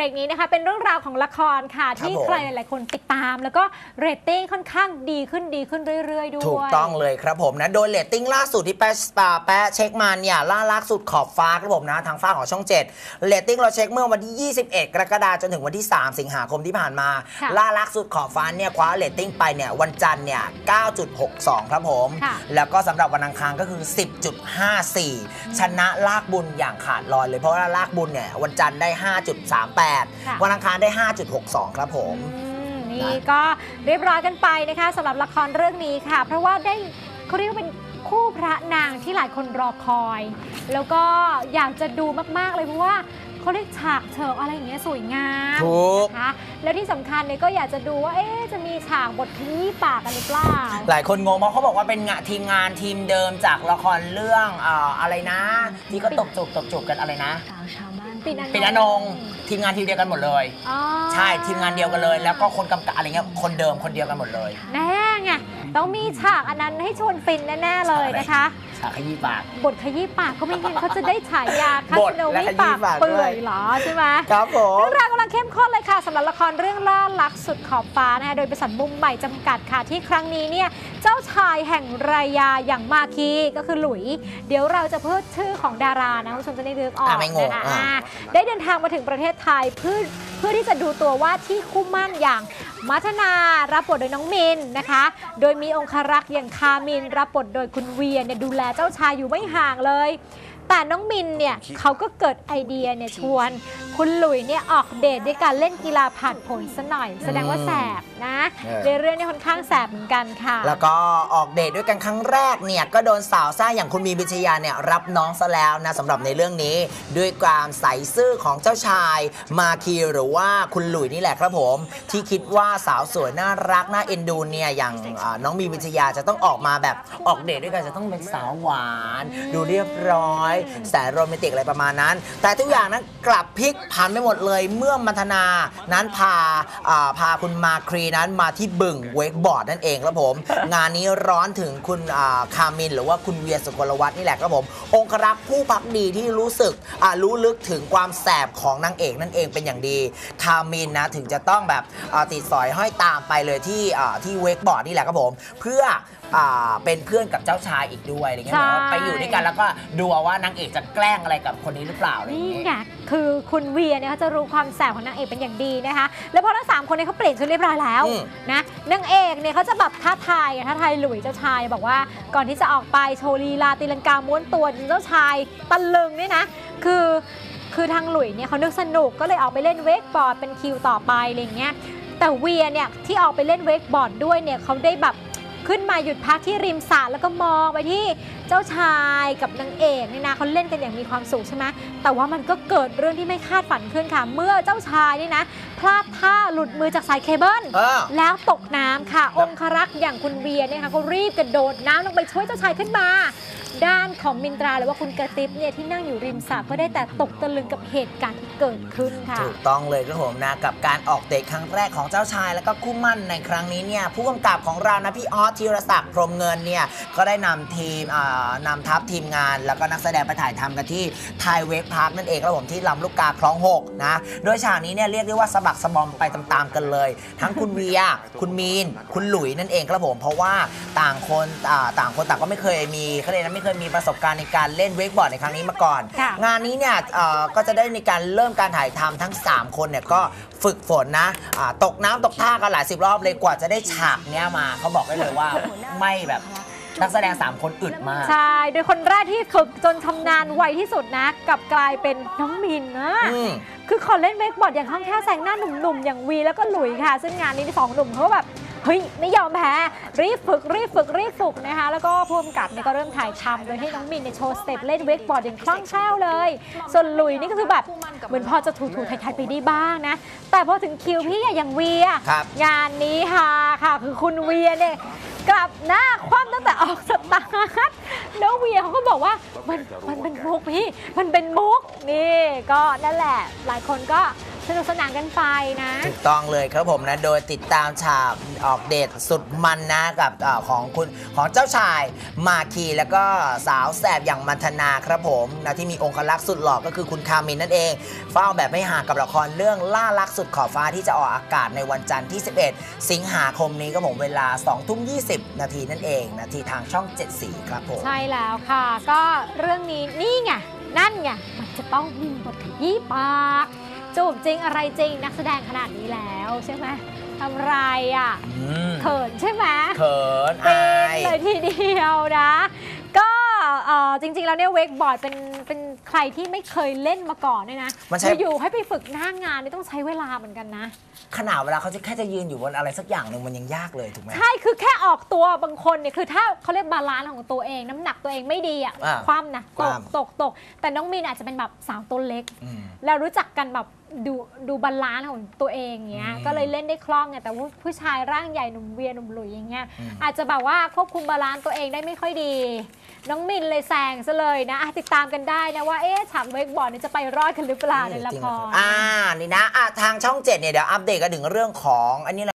รกนี้นะคะ เป็นเรื่องราวของละครค่ะที่ผม ใครหลายๆคนติดตาม แล้วก็เรตติ้งค่อนข้างดีขึ้นดีขึ้นเรื่อย ๆ ด้วย ถูกต้องเลยครับผมนะ โดยเรตติ้งล่าสุดที่แปะปาแปะเช็คมาเนี่ยล่าล่าสุดขอบฟ้าครับผมนะ ทางฟ้าของช่อง 7เรตติ้งเราเช็คเมื่อวันที่ 21 กรกฎาคมจนถึงวันที่ 3 สิงหาคมที่ผ่านมา ค่ะล่าลักสุดขอบฟ้าเนี่ยคว้าเรตติ้งไปเนี่ยวันจันทร์เนี่ย 9.62 ครับผม ค่ะ แล้วก็สำหรับวันอังคารก็คือ 10.54 ชนะลากบุญอย่างขาดลอยเลยเพราะว่าลากบุญเนี่ยวันจันทร์ได้ค่ะ5.38วันอังคารได้ 5.62 ครับผมอืมนี่ก็เรียบร้อยกันไปนะคะสำหรับละครเรื่องนี้ค่ะ เพราะว่าได้เขาเรียกว่าเป็นคู่พระนางที่หลายคนรอคอย แล้วก็อยากจะดูมากๆเลยเพราะว่าเขาเรียกฉากเฉิกอะไรอย่างเงี้ยสวยงามถูกนะคะแล้วที่สำคัญเนี่ยก็อยากจะดูว่าเอ๊ะจะมีฉากบทขยี้ปากกันหรือเปล่า หลายคนงงเพราะเขาบอกว่าเป็นงานทีมงานทีมเดิมจากละครเรื่องเอ่ออะไรนะ ที่ก็ตบจูบตบจูบกันอะไรนะสาวชาวบ้าน ปิ่นอนงเป็นอนงทีมงานทีมเดียวกันหมดเลย อ๋อใช่ทีมงานเดียวกันเลย แล้วก็คนกำกับอะไรเงี้ยคนเดิมคนเดียวกันหมดเลย แน่ไงต้องมีฉากอันนั้นให้ชวนฟินแน่ๆเลยนะคะ ฉากขยี้ปาก บทขยี้ปากก็ไม่งั้นเขาจะได้ฉายาคาบทสโนและวีขยี้ปากปากเปื่ด้วอยยเหรอใช่ไหม ครับผม เรื่องราวกำลังเข้มข้นเลยค่ะสำหรับละครเรื่องล่าลักสุดขอบฟ้านะคะโดยบริษัทมุมใหม่จำกัดค่ะที่ครั้งนี้เนี่ยเจ้าชายแห่งรายาอย่างมาคีก็คือหลุย เดี๋ยวเราจะเพิ่มชื่อของดารานะคุณผู้ชมจะได้นึกออกอะไม่งงนะคะอะ อ่าได้เดินทางมาถึงประเทศไทยเพื่อเพื่อที่จะดูตัวว่าที่คู่หมั่นอย่าง มัทนารับบทโดยน้องมินนะคะ โดยมีองครักษ์อย่างคามิน รับบทโดยคุณเวียเนี่ยดูแลเจ้าชายอยู่ไม่ห่างเลย แต่น้องมินเนี่ยเขาก็เกิดไอเดียเนี่ยชวน คุณหลุยเนี่ยออกเดทด้วยการเล่นกีฬาผ่านผลซะหน่อย แสดงว่าแสบนะเออในเรื่องนี้ค่อนข้างแสบเหมือนกันค่ะ แล้วก็ออกเดทด้วยกันครั้งแรกเนี่ยก็โดนสาวซ่าอย่างคุณมีนพิชยาเนี่ยรับน้องซะแล้วนะสำหรับในเรื่องนี้ ด้วยความใส่ซื่อของเจ้าชายมาคีหรือว่าคุณหลุยนี่แหละครับผม ที่คิดว่าสาวสวยน่ารักน่าเอ็นดูเนี่ยอย่างอ่าน้องมีนพิชยาจะต้องออกมาแบบออกเดทด้วยกันจะต้องเป็นสาวหวาน ดูเรียบร้อยแสนโรแมนติกอะไรประมาณนั้น แต่ทุกอย่างนั้นกลับพลิกผันไปหมดเลยเมื่อมัทนานั้นพาอ่าพาคุณมาครีนั้นมาที่บึงเวกบอร์ดนั่นเองครับผม งานนี้ร้อนถึงคุณอ่าคามิน หรือว่าคุณเวียสุกลวัฒน์นี่แหละครับผม องครักษ์ผู้พักดีที่รู้สึกอ่ารู้ลึกถึงความแสบของนางเอกนั่นเองเป็นอย่างดี คามินนะถึงจะต้องแบบอ่าติดสอยห้อยตามไปเลยที่อ่าที่เวกบอร์ดนี่แหละครับผม เพื่ออ่าเป็นเพื่อนกับเจ้าชายอีกด้วยอะไรเงี้ยใช่แบบว่าไปอยู่ด้วยกันแล้วก็ดูเอาว่านางเอกจะแกล้งอะไรกับคนนี้หรือเปล่าอะไรอย่างนี่เงี้ยไง คือคุณเวียเนี่ยเขาจะรู้ความแสบของนางเอกเป็นอย่างดีนะคะ แล้วพอทั้งสามคนเนี้เขาเปลี่ยนชุดเรียบร้อยแล้วอืม นะนางเอกเนี่ยเขาจะแบบท้าทายอะท้าทายหลุยเจ้าชายบอกว่าก่อนที่จะออกไปโชว์ลีลาตีลังกาม้วนตัวจนเจ้าชายตะลึงเนี่ยนะ คือคือทางหลุยเนี่ยเขานึกสนุกก็เลยออกไปเล่นเวกบอร์ดเป็นคิวต่อไปอะไรอย่างเงี้ย แต่เวียเนี่ยที่ออกไปเล่นเวกบอร์ดด้วยเนี่ยเขาได้แบบ ขึ้นมาหยุดพักที่ริมสระแล้วก็มองไปที่เจ้าชายกับนางเอกเนี่ยนะเขาเล่นกันอย่างมีความสุขใช่ไหมแต่ว่ามันก็เกิดเรื่องที่ไม่คาดฝันขึ้นค่ะ เมื่อเจ้าชายนี่นะพลาดท่าหลุดมือจากสายเคเบิลเออแล้วตกน้ำค่ะ องครักษ์อย่างคุณเวียเนี่ยค่ะก็รีบกระโดดน้ำลงไปช่วยเจ้าชายขึ้นมา ด้านของมินตราหรือว่าคุณกระติบเนี่ยที่นั่งอยู่ริมสระก็ได้แต่ตกตะลึงกับเหตุการณ์ที่เกิดขึ้นค่ะ ถูกต้องเลยครับผมนะกับการออกเดทครั้งแรกของเจ้าชาย แล้วก็คู่มั่นในครั้งนี้เนี่ยผู้กำกับของเรานะพี่ออสธีรศักดิ์พรหมเงินเนี่ยก็ได้นำทีมอ่านำทัพทีมงาน แล้วก็นักแสดงไปถ่ายทำกันที่ไทยเวกพาร์คนั่นเองครับผมที่ลำลูกกาคลองหกนะโดยฉากนี้เนี่ยเรียกได้ว่าสะบักสะบอมไปตามๆกันเลย ทั้งคุณเวียคุณมีน คุณหลุยนั่นเองครับผมเพราะว่าต่างคนต่างคนต่างก็ไม่เคยมีเขาเลยนะไม่เคยมีประสบการณ์ในการเล่นเวกบอร์ดในครั้งนี้มาก่อน ค่ะงานนี้เนี่ยเอ่อก็จะได้ในการเริ่มการถ่ายทำทั้ง 3 คนเนี่ยก็ฝึกฝนนะอ่าตกน้ำตกท่ากันหลายสิบรอบเลยกว่าจะได้ฉากเนี้ยมาเขาบอกได้เลยว่าไม่แบบนักแสดง 3 คนอึดมาก ใช่ โดยคนแรกที่ฝึกจนชำนาญไวที่สุดนะกลับกลายเป็นน้องมินนะ อืม คือขอเล่นเวกบอร์ดอย่างคล่องแคล่วแซงหน้าหนุ่มๆ อย่างวีแล้วก็หลุยค่ะ ซึ่งงานนี้สองหนุ่มเขาก็แบบ เฮ้ยไม่ยอมแพ้รีบฝึกรีบฝึกรีบฝึกนะคะ แล้วก็ผู้กำกับเนี่ยก็เริ่มถ่ายทำโดยให้น้องมินเนี่ยโชว์สเต็ปเล่นเวกบอร์ดอย่างคล่องแคล่วเลย ส่วนหลุยนี่ก็คือแบบเหมือนพอจะถูๆไทยๆไปได้บ้างนะ แต่พอถึงคิวพี่อะอย่างเวียครับงานนี้ค่ะค่ะคือคุณเวียเนี่ยกลับหน้าคว่ำตั้งแต่ออกสตาร์ทแล้วเวียเขาก็บอกว่ามันมันเป็นมุกพี่ มันเป็นมุกนี่ก็นั่นแหละ หลายคนก็ สนุกสนานกันไปนะ ถูกต้องเลยครับผมนะ โดยติดตามฉากออกเดทสุดมันนะกับเออของคุณของเจ้าชายมาคีแล้วก็สาวแสบอย่างมันธนาครับผมนะที่มีองคลักษ์สุดหล่อก็คือคุณคามินนั่นเอง เฝ้าแบบไม่ห่างกับละครเรื่องล่ารักสุดขอบฟ้าที่จะออกอากาศในวันจันทร์ที่ 11 สิงหาคมนี้ครับผมเวลา2ทุ่ม20 นาทีนั่นเองนาทีทางช่อง 7 สีครับผม ใช่แล้วค่ะ ก็เรื่องนี้นี่ไง นั่นไง มันจะต้องมีบทขยี้ปาก จูบจริงอะไรจริงนักแสดงขนาดนี้แล้วใช่ไหมทำไรอะอืมเขินใช่ไหมเขินเป็อานยเลยทีเดียวนะก็เอ่อจริง ๆ แล้วเนี่ยเวกบอร์ดเป็นเป็นใครที่ไม่เคยเล่นมาก่อนเนี่ยนะมันใช้ อยู่ๆให้ไปฝึกหน้างานนี่ต้องใช้เวลาเหมือนกันนะ ขนาดเวลาเขาจะแค่จะยืนอยู่บนอะไรสักอย่างหนึ่งมันยังยากเลยถูกไหม ใช่ คือแค่ออกตัวบางคนเนี่ย คือถ้าเขาเรียกบาลานซ์ของตัวเอง น้ำหนักตัวเองไม่ดีอะ อ่าคว่ำนะ คตว่กตก ตก แต่น้องมีนอาจจะเป็นแบบสาวตัวเล็ก อืม แล้วรู้จักกันแบบดูดูบาลานซ์ของตัวเองเงี้ย อืมก็เลยเล่นได้คล่องไง แต่ว่าผู้ชายร่างใหญ่หนุ่มเวียหนุ่มหลุยอย่างเงี้ย อืม อาจจะแบบว่าควบคุมบาลานซ์ตัวเองได้ไม่ค่อยดี น้องมินเลยแซงซะเลยนะอะติดตามกันได้นะว่าเอ๊ะฉากเวกบอร์ดเนี่ยจะไปรอดกันหรือเปล่าในละคร อ่า นี่นะอะทางช่องเจ็ดเนี่ยเดี๋ยวอัปเดตกันถึงเรื่องของอันนี้